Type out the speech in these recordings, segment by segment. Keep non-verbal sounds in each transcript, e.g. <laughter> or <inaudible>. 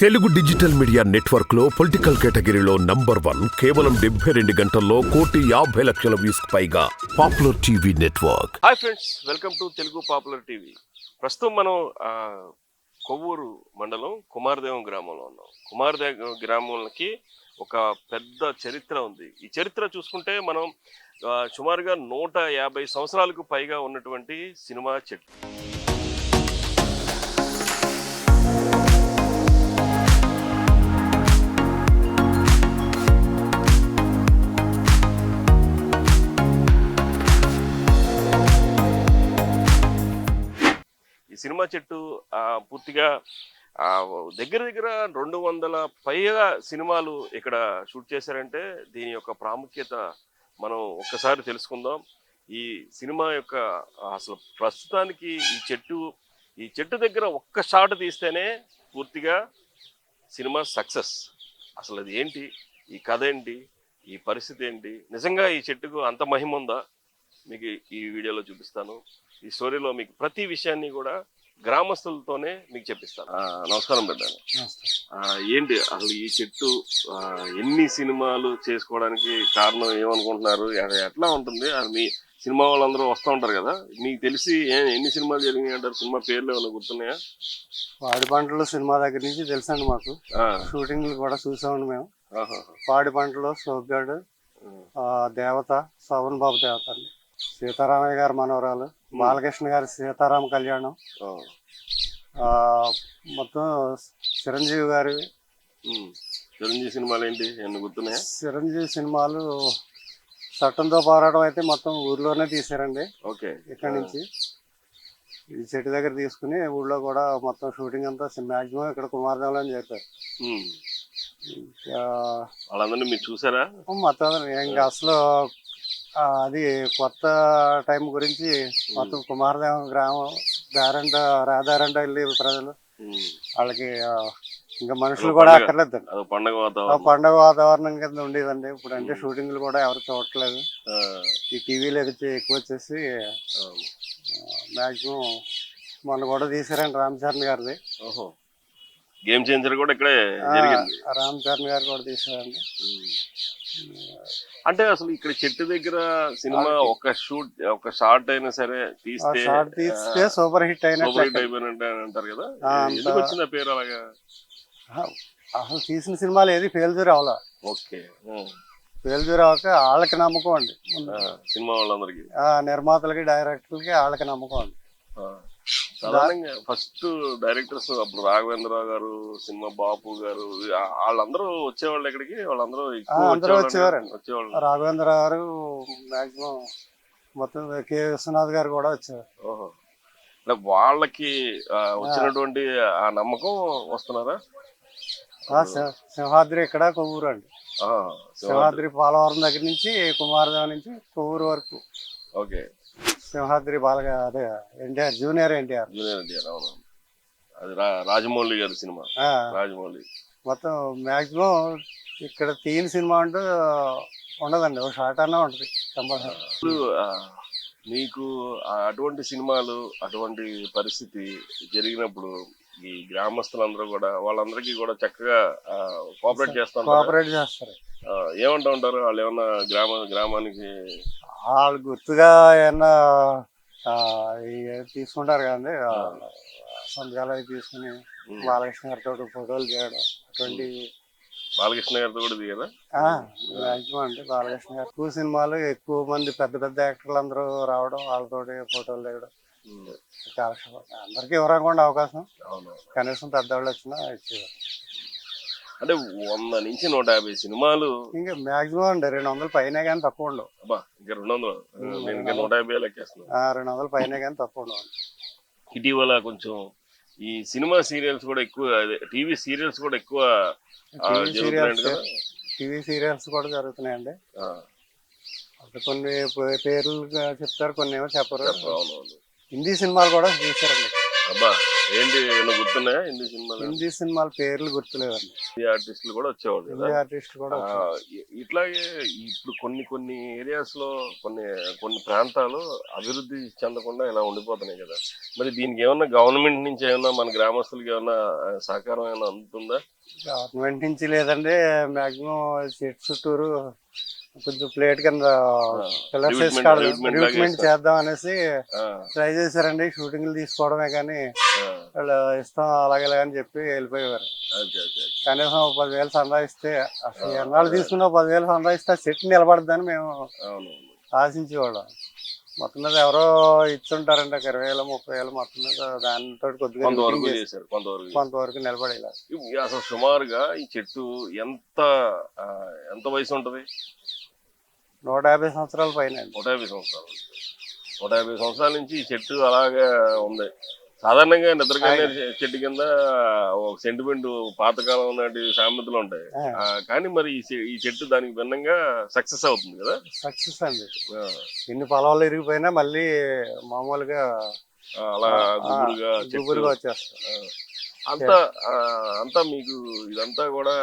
Telugu digital media నెట్వర్క్లో political కేటగిరీలో number one కేవలం డెబ్బై రెండు గంటల్లో కోటి యాభై లక్షల వ్యూస్ పైగా popular TV network. Hi friends welcome to Telugu popular TV. ప్రస్తుతం మనం ఆ, కొవ్వూరు మండలం కుమారదేవం గ్రామంలో ఉన్నాం. కుమారదేవం గ్రామంకి ఒక పెద్ద చరిత్ర ఉంది. ఈ చరిత్ర చూసుకుంటే మనం ఆ, సుమారుగా నూట యాభై సంవత్సరాలకు పైగా ఉన్నటువంటి సినిమా చెట్టు. సినిమా చెట్టు పూర్తిగా దగ్గర దగ్గర రెండు వందల పైగా సినిమాలు ఇక్కడ షూట్ చేశారంటే దీని యొక్క ప్రాముఖ్యత మనం ఒక్కసారి తెలుసుకుందాం. ఈ సినిమా యొక్క అసలు ప్రస్తుతానికి ఈ చెట్టు ఈ చెట్టు దగ్గర ఒక్క షాట్ తీస్తేనే పూర్తిగా సినిమా సక్సెస్. అసలు అది ఏంటి? ఈ కథ ఏంటి? ఈ పరిస్థితి ఏంటి? నిజంగా ఈ చెట్టుకు అంత మహిమ ఉందా? మీకు ఈ వీడియోలో చూపిస్తాను. ఈ స్టోరీలో మీకు ప్రతి విషయాన్ని కూడా గ్రామస్తులతోనే మీకు చెప్పిస్తాను. నమస్కారం బిడ్డ ఆ, ఏంటి అసలు ఈ చెట్టు ఎన్ని సినిమాలు చేసుకోవడానికి కారణం ఏమనుకుంటున్నారు? అది ఎట్లా ఉంటుంది? అది మీ సినిమా వాళ్ళందరూ వస్తూ ఉంటారు కదా? మీకు తెలిసి ఏ- ఎన్ని సినిమాలు జరిగినాయి అంటారు? సినిమా పేర్లు ఏమైనా గుర్తున్నాయా? పాడి పంటలు సినిమా దగ్గర నుంచి తెలుసండి మాకు. ఆ, షూటింగ్లు కూడా చూసామండి మేము. ఆహా. పాడి పంటలు సోగ్గాడు ఆ, దేవత శోభన్ బాబు దేవత అండి. సీతారామయ్య గారి మనవరాలు. బాలకృష్ణ గారి సీతారామ కళ్యాణం. మొత్తం చిరంజీవి గారి. చిరంజీవి సినిమాలు ఏంటి? ఏమైనా గుర్తున్నాయా? చిరంజీవి సినిమాలు చట్టంతో పోరాటం అయితే మొత్తం ఊర్లోనే తీసారండి ఓకే. ఇక్కడ నుంచి. ఈ చెట్టు దగ్గర తీసుకుని ఊళ్ళో కూడా మొత్తం షూటింగ్ అంతా మాక్సిమం ఇక్కడ కుమారదేవులో అని చెప్పారు. వాళ్ళందరినీ మీరు చూసారా? మొత్తం ఇంకా అసలు అది కొత్త టైం గురించి మొత్తం కుమారదేవం గ్రామం దారంట రాధారంట వెళ్ళి ప్రజలు. వాళ్ళకి ఇంకా మనుషులు కూడా పండగ. అక్కర్లేదండి. అదో పండగ వాతావరణం. పండగ వాతావరణం కింద ఉండేదండి. ఇప్పుడు అంటే షూటింగ్లు కూడా ఎవరు చూడట్లేదు. ఈ టీవీలో ఎక్కువ వచ్చేసి ఆ. మ్యాక్సిమం మొన్న కూడా తీసారండి రామ్ చరణ్ గారిది. ఓహో. గేమ్ చేంజర్ కూడా ఇక్కడే రామ్ చరణ్ గారు కూడా తీసారండి అంటే అసలు ఇక్కడ చెట్టు దగ్గర సినిమా ఒక షూట్ ఒక షార్ట్ అయినా సరే తీస్తే షార్ట్ తీస్తే సూపర్ హిట్ అయినట్లు సూపర్ హిట్ అయిపోయినట్టు అని అంటారు కదా? ఎందుకు పేరు అలాగా? అసలు తీసిన సినిమాలు ఏది ఫెయిల్యూర్ అవ్వాల ఓకే ఫెయిల్యూర్ అవ్వక వాళ్ళకి నమ్మకం అండి. సినిమా వాళ్ళందరికి. ఆ నిర్మాతలకి డైరెక్టర్లకి వాళ్ళకి నమ్మకం అండి. సాధారణంగా ఫస్ట్ డైరెక్టర్స్ అప్పుడు రాఘవేంద్రరావు గారు సినిమా బాపు గారు వాళ్ళందరూ వచ్చేవాళ్ళు ఇక్కడికి. వాళ్ళందరూ అందరూ వచ్చేవారండి. వచ్చేవాళ్ళు రాఘవేంద్ర గారు మాక్సిమం మొత్తం కె. విశ్వనాథ్ గారు కూడా వచ్చారు ఓహో. అంటే వాళ్ళకి వచ్చినటువంటి ఆ నమ్మకం వస్తున్నారా? ఆ, సింహ- సింహాద్రి ఇక్కడ కొవ్వూరు అండి. సింహాద్రి పోలవరం దగ్గర నుంచి కుమారదేవ నుంచి కొవ్వూరు వరకు. ఓకే. సింహాద్రి బాలగా అదే NTR junior NTR. Junior NTR అవును. అది రాజమౌళి గారి సినిమా. రాజమౌళి. మొత్తం మాక్సిమం ఇక్కడ తీయని సినిమా అంటూ ఉండదండి. ఒక షార్ట్ అన్నా ఉంటుంది కంపల్సరీ. ఇప్పుడు అటువంటి సినిమాలు అటువంటి పరిస్థితి జరిగినప్పుడు ఈ గ్రామస్తులందరూ కూడా వాళ్ళందరికీ కూడా చక్కగా కోఆపరేట్ చేస్తాం కోఆపరేట్ చేస్తారు. ఏమంటా ఉంటారు? వాళ్ళు ఏమన్నా గ్రామ గ్రామానికి వాళ్ళు గుర్తుగా ఏమన్నా తీసుకుంటారు కదండి. సంతకాలు అవి తీసుకుని బాలకృష్ణ గారితో ఫోటోలు చేయడం అటువంటి బాలకృష్ణ గారితో కూడా దిగారా మ్యాక్సిమం అంటే బాలకృష్ణ గారు ఎక్కువ సినిమాలు ఎక్కువ మంది పెద్ద పెద్ద యాక్టర్లు అందరూ రావడం వాళ్ళతోటి ఫోటోలు ఉమ్, చాలా అందరికీ ఇవ్వకుండా అవకాశం. కనీసం పెద్దవాళ్ళు వచ్చినా ఇచ్చేవారు. అంటే వంద నుంచి నూట యాభై సినిమాలు ఇంకా మ్యాక్సిమం అండి రెండు వందల పైన కానీ తక్కువ ఉండవు. ఇంకా రెండు వందలు. నేను ఇంకా నూట యాభై లెక్కేస్తున్నాను రెండు వందల పైన కానీ తక్కువ ఉండవు. ఇటీవల కొంచెం ఈ సినిమా సీరియల్స్ కూడా ఎక్కువ టీవీ సీరియల్స్ కూడా ఎక్కువ టీవీ సీరియల్స్ కదా? టీవీ సీరియల్స్ కూడా జరుగుతున్నాయండి. కొన్ని పేర్లు చెప్తారు కొన్ని ఏమో చెప్పరు. హిందీ సినిమాలు కూడా తీశారండి అబ్బా ఏంటి ఏమైనా గుర్తున్నాయా హిందీ సినిమాలు? హిందీ సినిమాల పేర్లు గుర్తులేవండి. హిందీ ఆర్టిస్టులు కూడా వచ్చేవాళ్ళు కదా? హిందీ ఆర్టిస్ట్ కూడా ఆ, వచ్చారు. ఇ- ఇట్లాగే ఇప్పుడు కొన్ని కొన్ని ఏరియాస్లో కొన్ని కొన్ని ప్రాంతాలు అభివృద్ధి చెందకుండా ఇలా ఉండిపోతున్నాయి కదా? మరి దీనికి ఏమన్నా గవర్నమెంట్ నుంచి ఏమన్నా మన గ్రామస్తులకి ఏమన్నా ఆ, సహకారం ఏమైనా అందుతుందా? గవర్నమెంట్ నుంచి లేదండి మాక్సిమం చెట్టు చుట్టూరు కొంచెం ప్లేట్ కింద పిల్లర్స్ వేసి రిక్రూట్మెంట్. చేద్దాం అనేసి ట్రై చేశారండి. షూటింగ్లు తీసుకోవడమే కానీ వాళ్ళు ఇష్టం అలాగే అని చెప్పి వెళ్ళిపోయేవారు. కనీసం పదివేలు సంపాదిస్తే అసలు ఎన్నాళ్ళు తీసుకున్న పదివేలు సంపాదిస్తే ఆ చెట్టు నిలబడద్దని మేము ఆశించేవాళ్ళం. మొత్తం మీద ఎవరో ఇచ్చుంటారండి ఒక ఇరవై వేలు ముప్పై వేలు మొత్తం మీద దానితో కొద్దిగా కొంతవరకు చేశారు కొంతవరకు నిలబడేలా. అసలు సుమారుగా ఈ చెట్టు ఎంత ఎంత వయసు ఉంటది? నూట యాభై సంవత్సరాల పైన నూట యాభై సంవత్సరాలు. నూట యాభై సంవత్సరాల నుంచి ఈ చెట్టు అలాగే ఉంది. సాధారణంగా నిద్రకన్నే చెట్టు కింద ఒక సెంటిమెంట్ పాతకాలం నాటి సామెతలు ఉంటాయి. కానీ మరి ఈ చెట్టు దానికి భిన్నంగా సక్సెస్ అవుతుంది కదా? సక్సెస్ అండి. ఎన్ని పొలాలు ఇరిగిపోయినా మళ్ళీ మామూలుగా అలా గుబురుగా అంతా అంతా మీకు ఇదంతా కూడా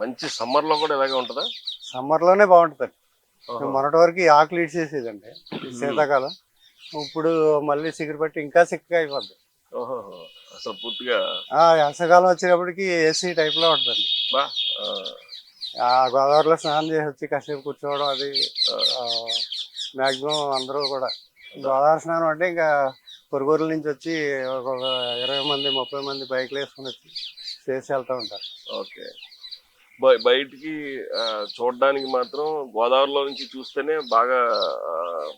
మంచి సమ్మర్లో కూడా ఇలాగే ఉంటుందా? సమ్మర్లోనే బాగుంటుంది. మొన్నటి వరకు ఆకులు ఇడిచేసేదండి శీతాకాలం. ఇప్పుడు మళ్ళీ సిగురు పట్టి ఇంకా సిక్కగా అయిపోద్ది. అసలు పూర్తిగా ఆ వేసవికాలం వచ్చేటప్పటికి ఏసీ టైప్లో ఉంటుంది బా ఆ, గోదావరిలో స్నానం చేసి వచ్చి కాసేపు కూర్చోవడం అది మాక్సిమం అందరూ కూడా. గోదావరి స్నానం అంటే ఇంకా పొరుగురుల నుంచి వచ్చి ఒక ఇరవై మంది ముప్పై మంది బైక్లు వేసుకుని వచ్చి చేసి వెళ్తూ ఉంటారు. ఓకే. బయటికి చూడడానికి మాత్రం గోదావరిలో నుంచి చూస్తేనే బాగా ఆ,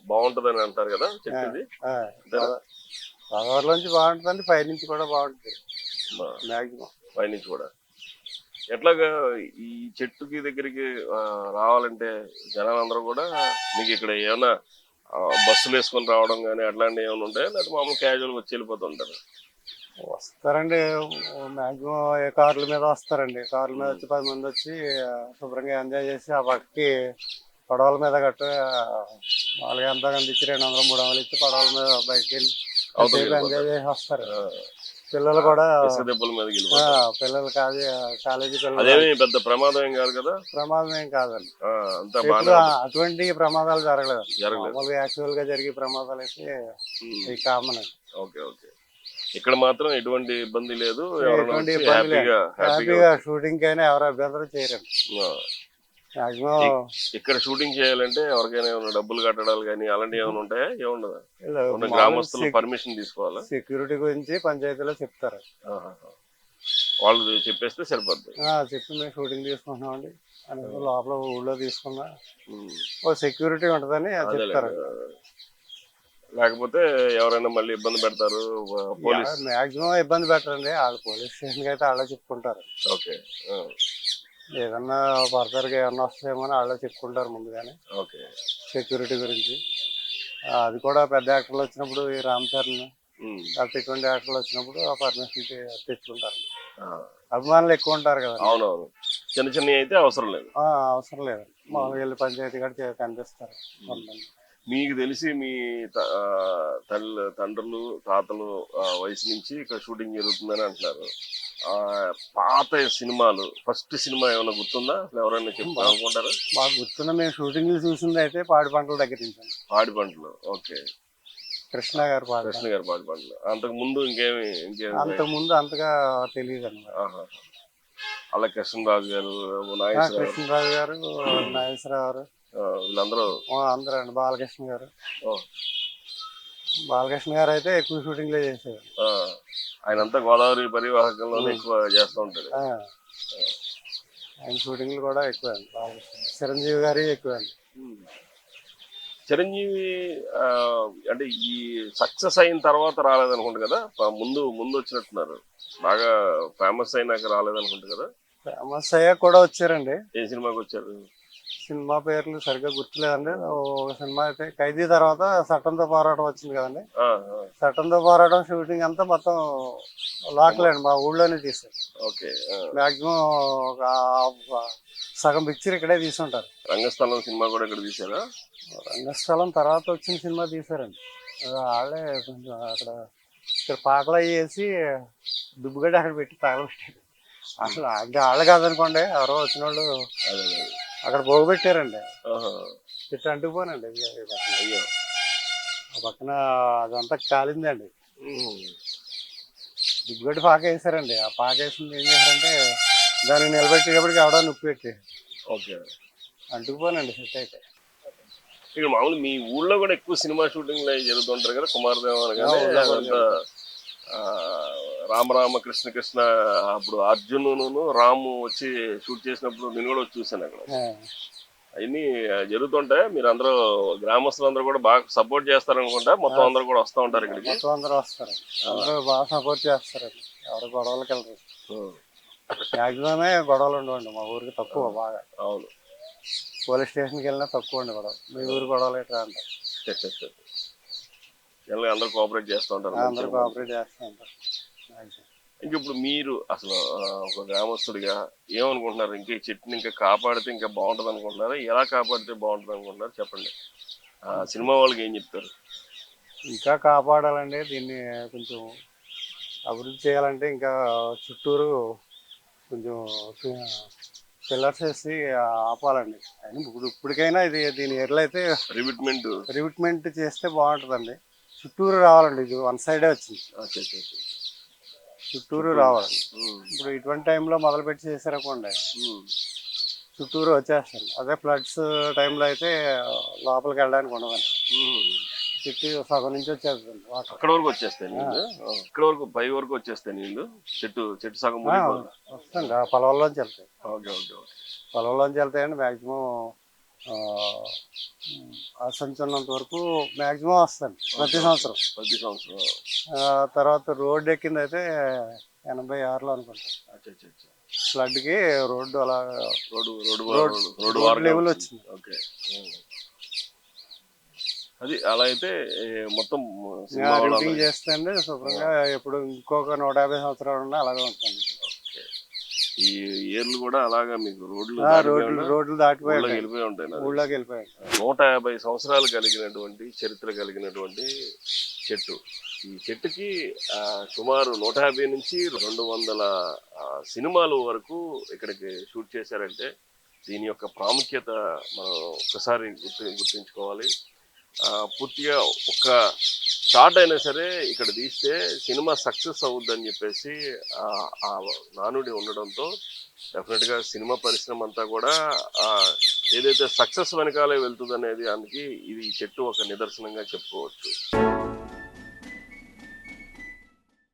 బాగుంటదని అంటారు కదా అంతేనా? గోదావరిలో నుంచి బాగుంటుందండి పైనుంచి కూడా బాగుంటుంది. మాక్సిమం. పైనుంచి కూడా. ఎట్లాగా ఈ చెట్టుకి దగ్గరికి రావాలంటే జనాలందరూ కూడా మీకు ఇక్కడ ఏమైనా బస్సులు వేసుకొని రావడం కానీ అట్లాంటివి ఏమైనా ఉంటాయా? లేకపోతే మామూలు క్యాజువల్గా వచ్చి వెళ్ళిపోతుంటారు వస్తారండి. మాక్సిమం ఏ కార్ల మీద వస్తారండి. కార్ల మీద వచ్చి పది మంది వచ్చి శుభ్రంగా ఎంజాయ్ చేసి ఆ పక్కకి పడవల మీద గట్ట వాళ్ళకి ఎంత కందించి రెండు వందలు మూడు వందలు ఇచ్చి పడవల మీద బయటకి వెళ్ళి ఎంజాయ్. చేసి వస్తారు. పిల్లలు కూడా పిల్లలు కాదు కాలేజీ పిల్లలు పెద్ద ప్రమాదం ఏం కాదు కదా? ప్రమాదం ఏం కాదండి. అటువంటి ప్రమాదాలు జరగలేదు. మామూలుగా యాక్చువల్గా జరిగే ప్రమాదాలు అయితే కామన్ అండి. Okay okay. ఇక్కడ మాత్రం ఎటువంటి ఇబ్బంది లేదు. ఎవరైనా ఎటువంటి వచ్చి ఇబ్బంది లేదు. హ్యాపీగా షూటింగ్ అయినా ఎవరు అభ్యంతరం చేయరండి ఆ, మాక్సిమం ఇక్కడ షూటింగ్ చేయాలంటే ఎవరికైనా ఏమైనా డబ్బులు కట్టడాలు కానీ అలాంటివి ఏమైనా ఉంటాయా? ఏముండదా గ్రామస్తులు పర్మిషన్ తీసుకోవాలా? సెక్యూరిటీ గురించి పంచాయతీలో చెప్తారు. వాళ్ళు చెప్పేస్తే సరిపోద్ది. చెప్పి మేము షూటింగ్ తీసుకుంటున్నామండి అని లోపల ఊళ్ళో తీసుకున్నా. ఓ సెక్యూరిటీ ఉంటుందని. చెప్తారు. లేకపోతే ఎవరైనా మళ్ళీ ఇబ్బంది పెడతారు పోలీస్ మాక్సిమం ఇబ్బంది పెట్టరండి. వాళ్ళు పోలీస్ స్టేషన్కి అయితే వాళ్ళే చెప్పుకుంటారు. ఓకే ఏదన్నా ఫర్దర్గా ఏమన్నా వస్తాయేమో అని వాళ్ళే చెప్పుకుంటారు ముందుగానే. ఓకే. సెక్యూరిటీ గురించి. అది కూడా పెద్ద యాక్టర్లు వచ్చినప్పుడు ఈ రామ్ చరణ్ ఇటువంటి యాక్టర్లు వచ్చినప్పుడు ఆ పర్మిషన్ తెచ్చుకుంటారు. అభిమానులు ఎక్కువ ఉంటారు కదా. అవునవును. చిన్న చిన్న అయితే అవసరం లేదు. అవసరం లేదు. మామూలుగా వెళ్ళి పంచాయతీ కూడా కనిపిస్తారు. కొంతమంది. మీకు తెలిసి మీ తల్లి తండ్రులు తాతలు వయసు నుంచి ఇక్కడ షూటింగ్ జరుగుతుందని అంటున్నారు. ఆ, పాత సినిమాలు ఫస్ట్ సినిమా ఏమైనా గుర్తుందా? అసలు ఎవరైనా చెప్తా అనుకుంటారా? మాకు గుర్తున్న మేము షూటింగ్లు చూసింది అయితే పాడి పంటల దగ్గర నుంచి పాడి పంటలు ఓకే. కృష్ణ గారు పాడి కృష్ణ గారి పాడి పంటలు అంతకు ముందు ఇంకేమి ఇంకేమి అంతకు ముందు అంతగా తెలియదు అనమాట. అలా కృష్ణరాజు గారు కృష్ణరాజు గారు నాగేశ్వరరావు గారు వీళ్ళందరూ ఆ, అందరూ? అండి బాలకృష్ణ గారు. ఓ, బాలకృష్ణ గారు అయితే ఎక్కువ షూటింగ్లే చేసేవారు. ఆయన అంతా గోదావరి పరివాహకంలోనే ఎక్కువ చేస్తూ ఉంటాడు. ఆ. ఆయన షూటింగ్లు కూడా ఎక్కువ అండి బాలకృష్ణ చిరంజీవి గారి ఎక్కువ అండి చిరంజీవి అంటే ఈ సక్సెస్ అయిన తర్వాత రాలేదనుకుంటు కదా? ముందు ముందు వచ్చినట్టున్నారు. బాగా ఫేమస్ అయినాక రాలేదనుకుంటు కదా? ఫేమస్ అయ్యాక కూడా వచ్చారండి. ఏ సినిమాకి వచ్చారు? సినిమా పేర్లు సరిగ్గా గుర్తులేదండి. ఒక సినిమా అయితే ఖైదీ తర్వాత చట్టంతో పోరాటం వచ్చింది కదండి. చట్టంతో పోరాటం షూటింగ్ అంతా మొత్తం లాక్లేండి మా ఊళ్ళోనే తీసారు ఓకే. మాక్సిమం ఒక సగం పిక్చర్ ఇక్కడే తీసుంటారు. రంగస్థలం సినిమా కూడా ఇక్కడ తీసారా రంగస్థలం తర్వాత వచ్చిన సినిమా తీసారండి వాళ్ళే కొంచెం అక్కడ ఇక్కడ పాకలో వేసి దుబ్బుగడ్డ అక్కడ పెట్టి తగలబెట్టారు అసలు అంటే వాళ్ళు కాదనుకోండి ఎవరో వచ్చిన వాళ్ళు అక్కడ పోగబెట్టారండి. చెట్టు అంటుకుపోనండి. అయ్యో ఆ పక్కన అదంతా కాలిందండి. దుబ్బుగడ్డ పాక వేసారండి ఆ పాక వేసింది ఏం చేశారంటే దాన్ని నిలబెట్టేటప్పటికి ఎవడో నొప్పి పెట్టి ఓకే. అంటుకుపోనండి సెట్ అయితే. ఇక్కడ మామూలు మీ ఊళ్ళో కూడా ఎక్కువ సినిమా షూటింగ్లు అవి జరుగుతుంటారు కదా కుమారదేవ ఆ, అనగానే రామరామ కృష్ణ కృష్ణ అప్పుడు అర్జునును రాము వచ్చి షూట్ చేసినప్పుడు నేను కూడా వచ్చి చూశాను అక్కడ. అవన్నీ జరుగుతుంటాయి మీరు అందరూ గ్రామస్తులు అందరూ కూడా బాగా సపోర్ట్ చేస్తారనుకుంటా మొత్తం అందరూ కూడా వస్తూ ఉంటారు ఇక్కడికి. మొత్తం అందరూ వస్తారు. అందరూ బాగా సపోర్ట్ చేస్తారండి ఎవరు గొడవలకి వెళ్ళరు. మ్యాక్సిమమే గొడవలు ఉండవండి. మా ఊరికి తక్కువ బాగా. అవును. పోలీస్ స్టేషన్కి వెళ్ళినా తక్కువ అండి గొడవ మీ ఊరు గొడవలు ఎట్లా అంటారు? <laughs> అందరూ కోఆపరేట్ చేస్తూ ఉంటారు అందరూ కోఆపరేట్ చేస్తూ ఉంటారు. ఇంక ఇప్పుడు మీరు అసలు ఒక గ్రామస్తుడిగా ఏమనుకుంటున్నారు? ఇంకా ఈ చెట్టుని ఇంకా కాపాడితే ఇంకా బాగుంటుంది అనుకుంటున్నారా ఎలా కాపాడితే బాగుంటుంది అనుకుంటున్నారు చెప్పండి. ఆ, సినిమా వాళ్ళకి ఏం చెప్తారు? ఇంకా కాపాడాలండి. దీన్ని కొంచెం అభివృద్ధి చేయాలంటే ఇంకా చుట్టూరు కొంచెం పిల్లర్స్ వేసి ఆపాలండి. ఇప్పుడు ఇప్పటికైనా ఇది దీని ఎట్లయితే రివిట్మెంట్ రివిట్మెంట్ చేస్తే బాగుంటుందండి. చుట్టూరు రావాలండి. ఇది వన్ సైడే వచ్చింది. చుట్టూరు రావాలి. ఇప్పుడు ఇటువంటి టైంలో మొదలుపెట్టి చేశారనుకోండి చుట్టూరు వచ్చేస్తాను అదే ఫ్లడ్స్ టైంలో అయితే లోపలికి వెళ్ళడానికి ఉండదండి చుట్టూ సగం నుంచి వచ్చేస్తుంది అక్కడ వరకు వచ్చేస్తాయి నీళ్ళు ఇక్కడ వరకు పై వరకు వచ్చేస్తాయి నీళ్ళు చెట్టు చెట్టు సగం వస్తుంది? పొలంలోంచి వెళ్తాయి. Okay okay okay. పొలంలోంచి వెళ్తాయండి మ్యాక్సిమం అసంచున్నంత వరకు మ్యాక్సిమం వస్తుంది ప్రతి సంవత్సరం. ప్రతి సంవత్సరం ఆ, తర్వాత రోడ్డు ఎక్కింది అయితే ఎనభై ఆరులో అనుకుంటా. అచ్చా అచ్చా అచ్చా. ఫ్లడ్కి రోడ్డు అలా road road road- road level వచ్చింది. ఓకే. అది అలా అయితే మొత్తం వాళ్ళందరూ- చేస్తే శుభ్రంగా ఎప్పుడు ఇంకొక నూట యాభై సంవత్సరాలు ఉన్నా అలాగే ఉంటుంది ఈ ఏర్లు కూడా అలాగా మీకు రోడ్లు రోడ్లు దాటిపోయి ఉంటాయి. వెళ్ళిపోయి ఉంటాయి నాకు. ఊళ్ళోకి వెళ్ళిపోయాయి నూట యాభై సంవత్సరాలు కలిగినటువంటి చరిత్ర కలిగినటువంటి చెట్టు ఈ చెట్టుకి సుమారు నూట యాభై నుంచి రెండు వందల సినిమాలు వరకు ఇక్కడికి షూట్ చేశారంటే దీని యొక్క ప్రాముఖ్యత మనం ఒక్కసారి గుర్తు గుర్తుంచుకోవాలి పూర్తిగా ఒక షార్ట్ అయినా సరే ఇక్కడ తీస్తే సినిమా సక్సెస్ అవుద్దని చెప్పేసి ఆ నానుడి ఉండడంతో డెఫినెట్గా సినిమా పరిశ్రమ అంతా కూడా ఏదైతే సక్సెస్ వెనకాలే వెళ్తుంది అనేది అందుకే ఇది చెట్టు ఒక నిదర్శనంగా చెప్పుకోవచ్చు.